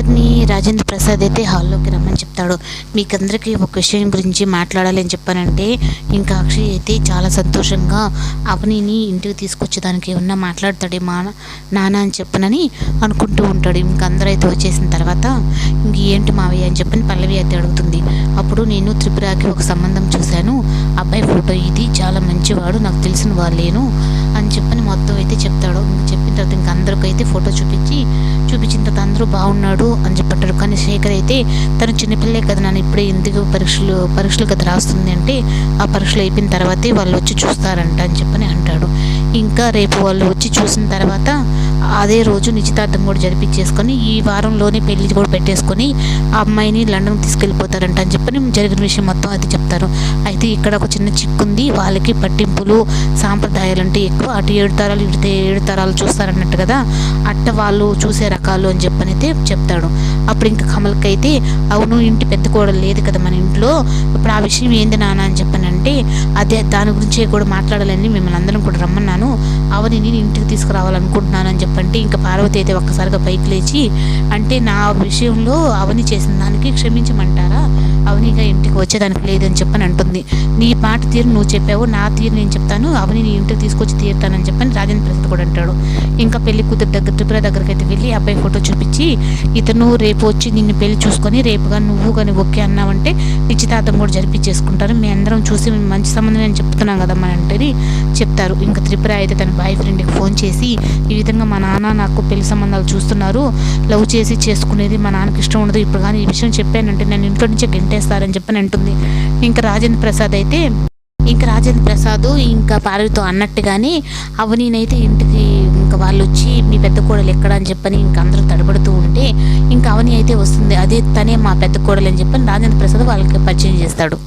అందరినీ రాజేంద్ర ప్రసాద్ అయితే హాల్లోకి రమ్మని చెప్తాడు. మీకందరికీ ఒక విషయం గురించి మాట్లాడాలి అని చెప్పానంటే ఇంకా అక్షయ్ అయితే చాలా సంతోషంగా అవనిని ఇంటికి తీసుకొచ్చేదానికి ఏమన్నా మాట్లాడతాడే మా నాన్న అని చెప్పనని అనుకుంటూ ఉంటాడు. ఇంకా అందరూ అయితే వచ్చేసిన తర్వాత ఇంక ఏంటి మావయ్య అని చెప్పని పల్లవి అయితే అడుగుతుంది. అప్పుడు నేను త్రిపురకి ఒక సంబంధం చూశాను. అబ్బాయి ఫోటో ఇది చాలా మంచివాడు నాకు తెలిసిన వాళ్ళేను అని చెప్పని మొత్తం అయితే చెప్తాడు. ఇంక చెప్పి అయితే ఫోటో చూపించి చూపించిన తర్వాత అందరూ బాగున్నాడు అని చెప్పంటారు. కానీ శేఖర్ అయితే తను చిన్నపిల్లే కదా నన్ను ఇప్పుడే ఎందుకు పరీక్షలు పరీక్షలు కదా రాస్తుంది అంటే ఆ పరీక్షలు అయిపోయిన తర్వాతే వాళ్ళు వచ్చి చూస్తారంట అని చెప్పని అంటాడు. ఇంకా రేపు వాళ్ళు వచ్చి చూసిన తర్వాత అదే రోజు నిశ్చితార్థం కూడా జరిపించేసుకొని ఈ వారంలోనే పెళ్ళి కూడా పెట్టేసుకొని ఆ అమ్మాయిని లండన్ తీసుకెళ్ళిపోతారంట అని చెప్పని జరిగిన విషయం మొత్తం అది చెప్తారు. అయితే ఇక్కడ ఒక చిన్న చిక్కుంది. వాళ్ళకి పట్టింపులు సాంప్రదాయాలు అంటే ఎక్కువ అటు ఏడు తరాలు ఇటు ఏడు తరాలు చూస్తారన్నట్టు కదా? అట్ట వాళ్ళు చూసే రకాలు అని చెప్పని చెప్తాడు. అప్పుడు ఇంకా కమల్కి అయితే అవును ఇంటి పెద్ద కోడలు లేదు కదా మన ఇంట్లో. ఇప్పుడు ఆ విషయం ఏంది నాన్న అని చెప్పానంటే అదే దాని గురించే కూడా మాట్లాడాలని మిమ్మల్ని అందరం కూడా రమ్మన్నాను. అవని నేను ఇంటికి తీసుకురావాలనుకుంటున్నాను అని చెప్పంటే ఇంకా పార్వతి అయితే ఒక్కసారిగా పైకి లేచి అంటే నా విషయంలో అవని చేసిన దానికి క్షమించమంటారా? వచ్చేదానికి లేదని చెప్పని అంటుంది. నీ మాట తీరు నువ్వు చెప్పావు నా తీరు నేను చెప్తాను అవని నీ ఇంటికి తీసుకొచ్చి తీరుతానని చెప్పని రాజేంద్ర ప్రసాద్ కూడా అంటాడు. ఇంకా పెళ్ళి కూతురు దగ్గర త్రిపుర దగ్గరికి అయితే వెళ్ళి అబ్బాయి ఫోటో చూపించి ఇతను రేపు వచ్చి నిన్ను పెళ్ళి చూసుకొని రేపుగా నువ్వు కానీ ఓకే అన్నావంటే నిశ్చితార్థం కూడా జరిపించేసుకుంటారు. మీ అందరం చూసి మేము మంచి సంబంధం అని చెప్తున్నాం కదా మన అంటే చెప్తారు. ఇంకా త్రిపుర అయితే తన బాయ్ ఫ్రెండ్కి ఫోన్ చేసి ఈ విధంగా మా నాన్న నాకు పెళ్ళి సంబంధాలు చూస్తున్నారు. లవ్ చేసి చేసుకునేది మా నాన్నకి ఇష్టం ఉండదు. ఇప్పుడు కానీ ఈ విషయం చెప్పానంటే నేను ఇంట్లో నుంచే గెంటేస్తారని చెప్పని అంటుంది. ఇంకా రాజేంద్ర ప్రసాద్ అయితే ఇంకా రాజేంద్ర ప్రసాద్ ఇంకా పార్వతితో అన్నట్టుగానే అవనీనైతే ఇంటికి ఇంకా వాళ్ళు వచ్చి మీ పెద్ద కోడలు ఎక్కడ అని చెప్పని ఇంకా అందరూ తడబడుతూ ఉంటే ఇంకా అవని అయితే వస్తుంది. అదే తనే మా పెద్ద కోడలు అని చెప్పని రాజేంద్ర ప్రసాద్ వాళ్ళకి పరిచయం చేస్తాడు.